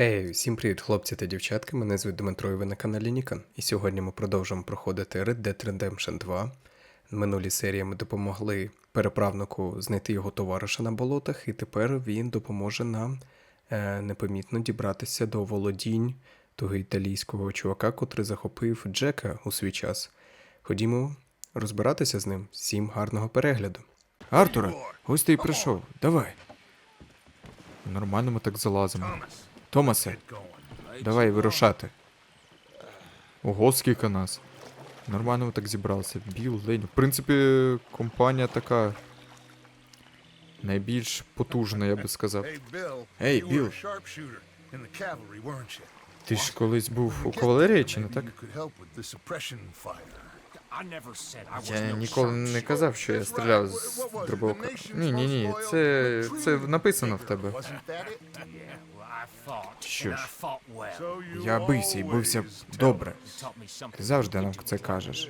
Хей, всім привіт, хлопці та дівчатки. Мене звуть Дмитро і ви на каналі Нікон. І сьогодні ми продовжуємо проходити Red Dead Redemption 2. В минулій серії ми допомогли переправнику знайти його товариша на болотах, і тепер він допоможе нам е, непомітно дібратися до володінь того італійського чувака, котрий захопив Джека у свій час. Ходімо розбиратися з ним. Всім гарного перегляду. Артуре, ось ти й прийшов. Давай. Нормально ми так залазимо. Томасе, давай вирушати. Ого, скільки нас. Нормально ми так зібралися. Біл, Лень. В принципі, компанія така. Найбільш потужна, я би сказав. Weren't you? Ти ж колись був у кавалерії, чи не так? Я ніколи не казав, що я стріляв з дробовика. Ні, ні, ні, це, це написано в тебе. Що ж, я бився і бився добре. Ти завжди нам це кажеш.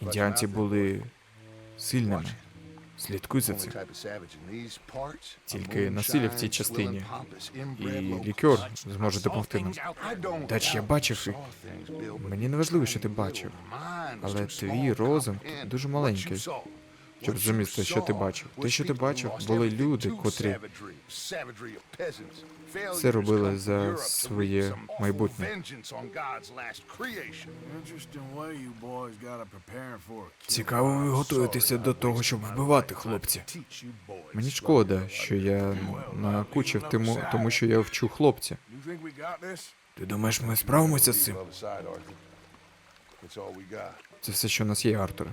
Індіанці були сильними. Слідкуй за цим. Тільки насилля в цій частині. І лікер зможе допомогти нам. Дач, я бачив but Мені не важливо, що ти бачив. Але твій розум дуже маленький. Щоб зрозуміти, що ти бачив. Те, що ти бачив, були люди, котрі все робили за своє майбутнє. Цікаво, ви готуєтеся до того, щоб вбивати, хлопці. Мені шкода, що я накучив тому, тому що я вчу хлопця. Ти думаєш, ми справимося з цим? Це все, що у нас є, Артуре.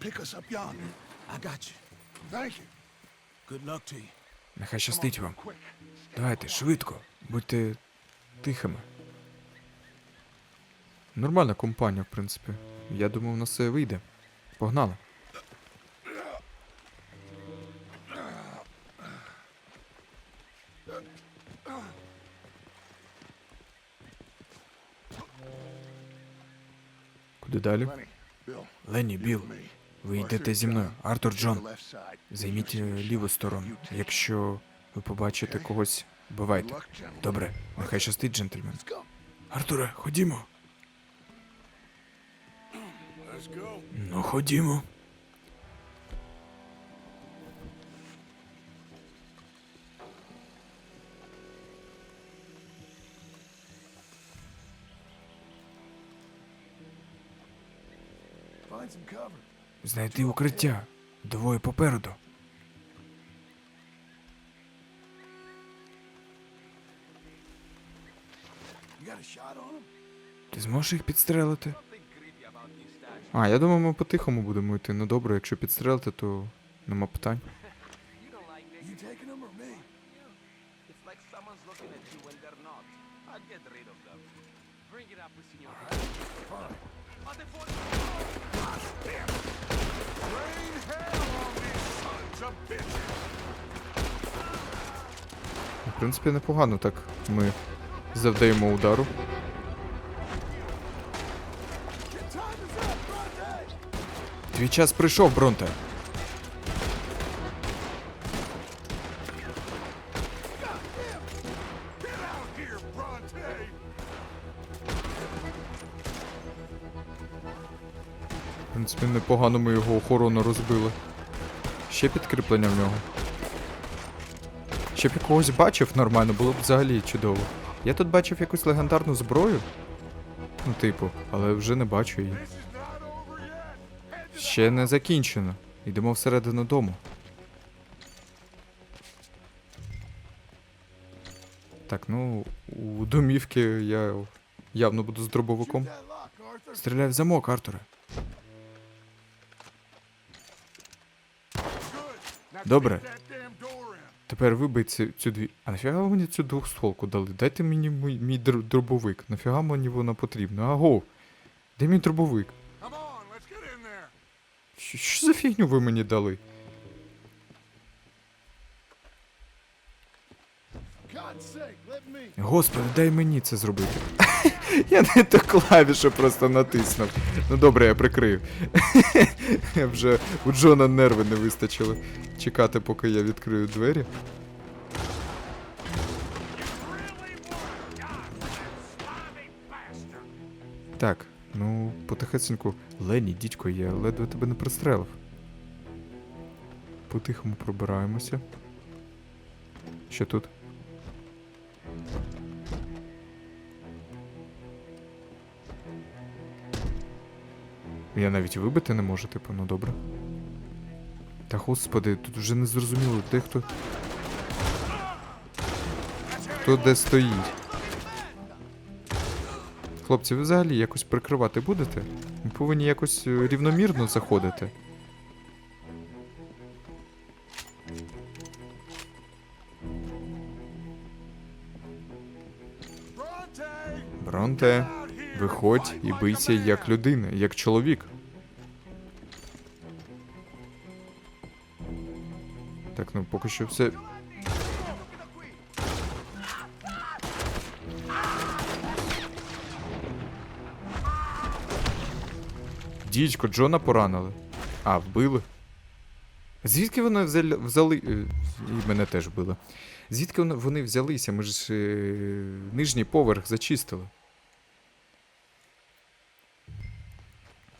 Pick us up yonder. I got you. Thank you. Good luck to you. Нехай щастить вам. Давайте, швидко, будьте тихими. Нормальна компанія, в принципі. Я думав, у нас все вийде. Погнали. Куди далі? Bill, Біл. Ви йдете зі мною. Артур Джон, займіть е, ліву сторону. Якщо ви побачите когось, gentlemen. Добре, нехай щастить, джентльмен. Артуре, ходімо. Ну, ходімо. Find some cover. Знайти укриття. Двоє попереду. Ти зможеш їх підстрелити? А, я думаю, ми по-тихому будемо йти. Ну добре, якщо підстрелити, то нема питань. В принципі, непогано так. Ми завдаємо удару. Твій час прийшов, Бронте. Принципі, непогано ми його охорону розбили. Ще підкріплення в нього. Щоб я когось бачив нормально, було б взагалі чудово. Я тут бачив якусь легендарну зброю. Ну, типу, але вже не бачу її. Ще не закінчено. Йдемо всередину дому. Так, ну, у домівки я явно буду з дробовиком. Стріляй в замок, Артуре. Добре. Тепер вибий цю, цю дві. А нафіга мені цю двохстволку дали? Дайте мені мій, мій др- дробовик. Нафіга мені вона потрібна? Аго! Де мій дробовик? Що, що за фігню ви мені дали? Господи, дай мені це зробити. Я не ту клавішу просто натиснув. Ну добре, я прикрию. Вже у Джона нерви не вистачило чекати, поки я відкрию двері. Так, ну, потихесеньку. Лені, дідько, я ледве тебе не пристрелив. По-тихому пробираємося. Що тут? Я навіть вибити не можу, типу, ну добре. Та господи, тут вже не зрозуміло, де хто. Хто де стоїть. Хлопці, ви взагалі якось прикривати будете? Ми повинні якось е, рівномірно заходити. Бронте, виходь і бийся як людина, як чоловік. Так, ну поки що все. Дідько, Джона поранили. А, вбили. Звідки вони взяли. взяли е, і мене теж вбили. Звідки вони взялися? Ми ж е, нижній поверх зачистили.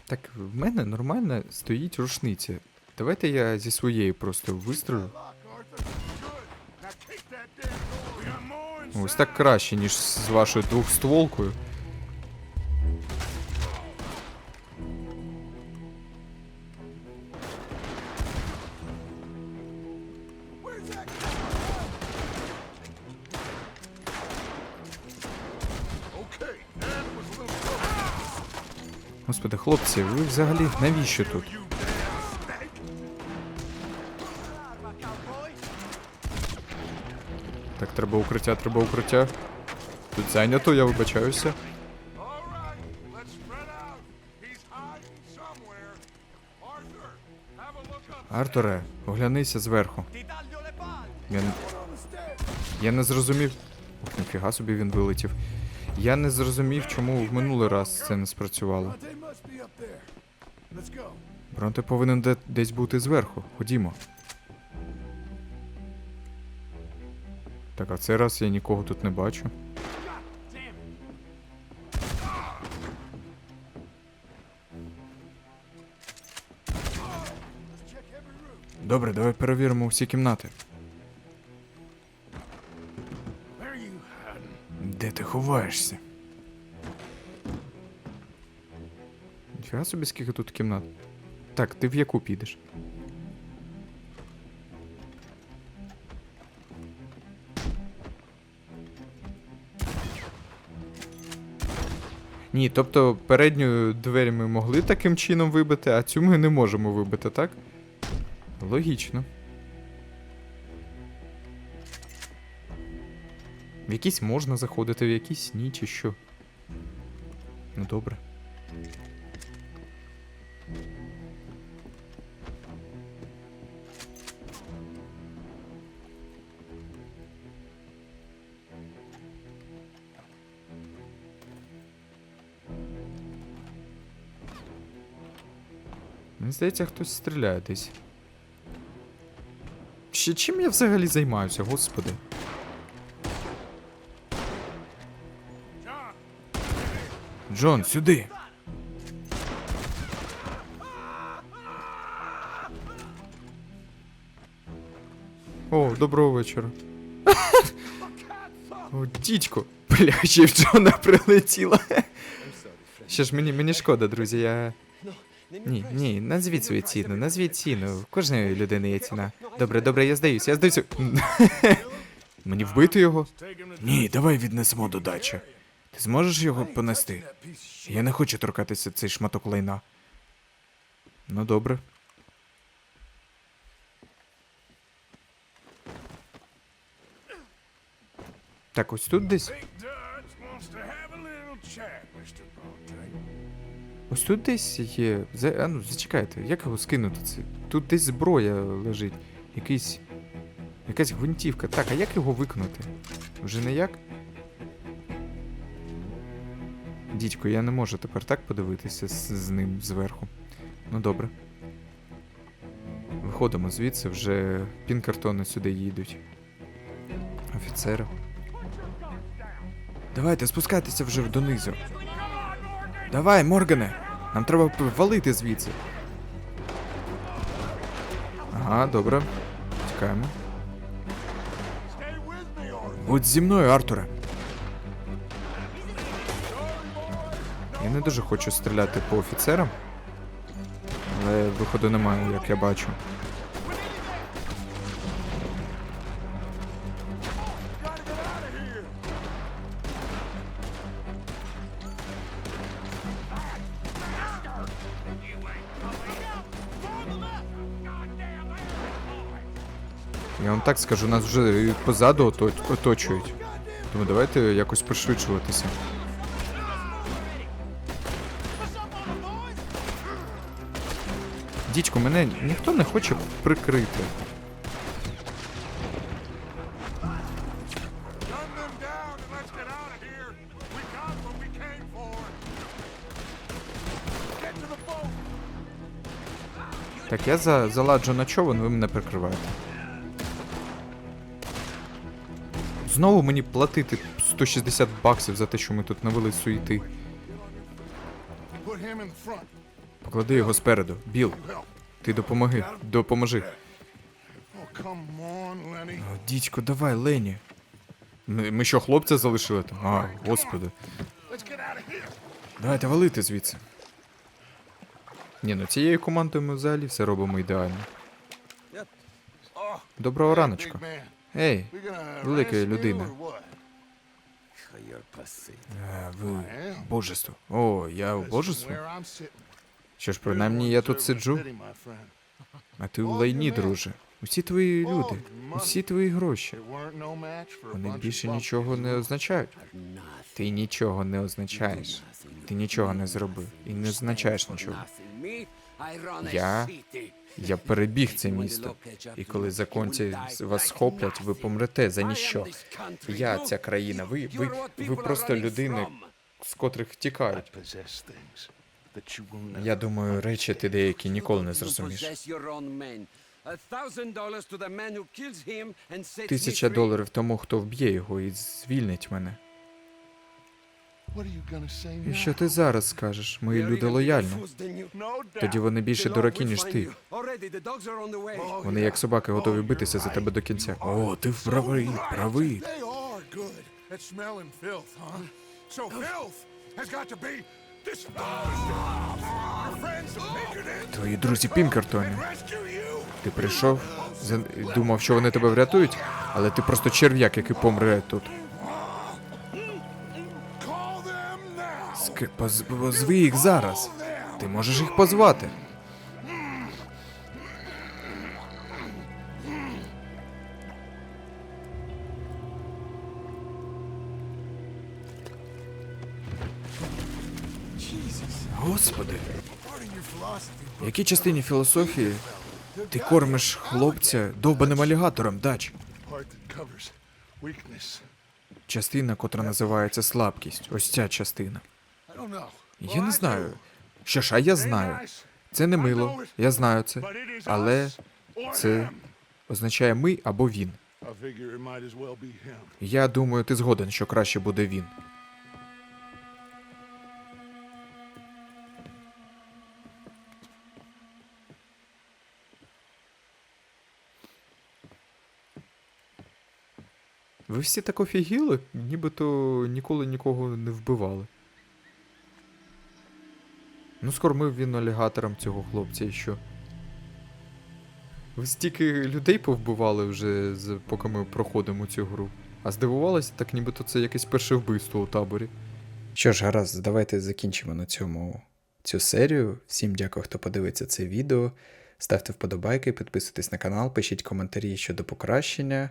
Так, в мене нормально стоїть рушниця. Давайте я зі своєї просто more Ось так краще, ніж з вашою двохстволкою. Господи, хлопці, ви взагалі навіщо тут? Так, треба укриття, треба укриття. Тут зайнято, я вибачаюся. Артуре, оглянися зверху. Я, не- я не зрозумів. Ох, ніфіга собі він вилетів. Я не зрозумів, чому в минулий раз це не спрацювало. Бронте повинен де- десь бути зверху. Ходімо. Так, а цей раз я нікого тут не бачу. Добре, давай перевіримо всі кімнати. Де ти ховаєшся? Ніфіга собі скільки тут кімнат. Так, ти в яку підеш? Ні, тобто передню двері ми могли таким чином вибити, а цю ми не можемо вибити, так? Логічно. В якісь можна заходити, в якісь ні, чи що. Ну добре. Мені здається, хтось стріляє десь. Ще чим я взагалі займаюся, господи? Джон, сюди. О, доброго вечора. О, дідько. Бля, ще в Джона прилетіло. Що ж, мені, мені шкода, друзі, я. Ні, ні, назвіть свою ціну, назвіть ціну. Кожної людини є ціна. Добре, добре, я здаюся, я здаюся. Мені вбити його? Ні, давай віднесемо до дачі. Ти зможеш його понести? Я не хочу торкатися цей шматок лайна. Ну добре. Так, ось тут десь. Ось тут десь є. За... А ну, зачекайте, як його скинути? Це? Тут десь зброя лежить. Якийсь. Якась гвинтівка. Так, а як його виконати? Вже не як? Дідько, я не можу тепер так подивитися з, з ним зверху. Ну добре. Виходимо звідси, вже пінкартони сюди їдуть. Офіцери. Давайте, спускайтеся вже донизу. Давай, Моргане! Нам треба валити звідси. Ага, добре. Arthur. Будь зі мною, Артуре. Я не дуже хочу стріляти по офіцерам. Але виходу немає, як я бачу. Я вам так скажу, нас вже позаду оточують. Тому давайте якось пришвидшуватися. Дідько, мене ніхто не хоче прикрити. Так, я за, заладжу на човен, ви мене прикриваєте. Знову мені платити 160 баксів за те, що ми тут навели суєти. Put him in front. Поклади його спереду. Біл, ти допомоги. Допоможи. О, дідько, давай, Лені. Ми, що, хлопця залишили там? А, господи. Давайте валити звідси. Ні, ну цією командою ми взагалі все робимо ідеально. Доброго раночка. Ей, Велика людина. or е, ви божество. О, я божество? Що ж, принаймні я тут сиджу, а ти у лайні, друже. Усі твої люди, усі твої гроші. Вони більше нічого не означають. Ти нічого не означаєш. Ти нічого не зробив і не означаєш нічого. Я- Я перебіг це місто. І коли законці вас схоплять, ви помрете за ніщо. Я ця країна. Ви, ви, ви просто людини, з котрих тікають. Я думаю, речі ти деякі ніколи не зрозуміш. Тисяча доларів тому, хто вб'є його і звільнить мене. І що ти зараз скажеш? Мої люди лояльні. Тоді вони більше дураки, ніж ти. Вони як собаки готові битися за тебе до кінця. О, ти правий, правий. Твої друзі Пінкертоні. Ти прийшов, думав, що вони тебе врятують, але ти просто черв'як, який помре тут. Позви їх зараз. Ти можеш їх позвати. Господи, в якій частині філософії ти кормиш хлопця довбаним алігатором, дач? Частина, котра називається слабкість. Ось ця частина. Я не знаю. Що ж, а я знаю. Це не мило, я знаю це. Але це означає ми або він. Я думаю, ти згоден, що краще буде він. Ви всі так офігіли, нібито ніколи нікого не вбивали. Ну, скормив він алігаторам цього хлопця і що. Ви стільки людей повбивали вже, поки ми проходимо цю гру. А здивувалися, так нібито це якесь перше вбивство у таборі. Що ж, гаразд, давайте закінчимо на цьому цю серію. Всім дякую, хто подивиться це відео. Ставте вподобайки, підписуйтесь на канал, пишіть коментарі щодо покращення.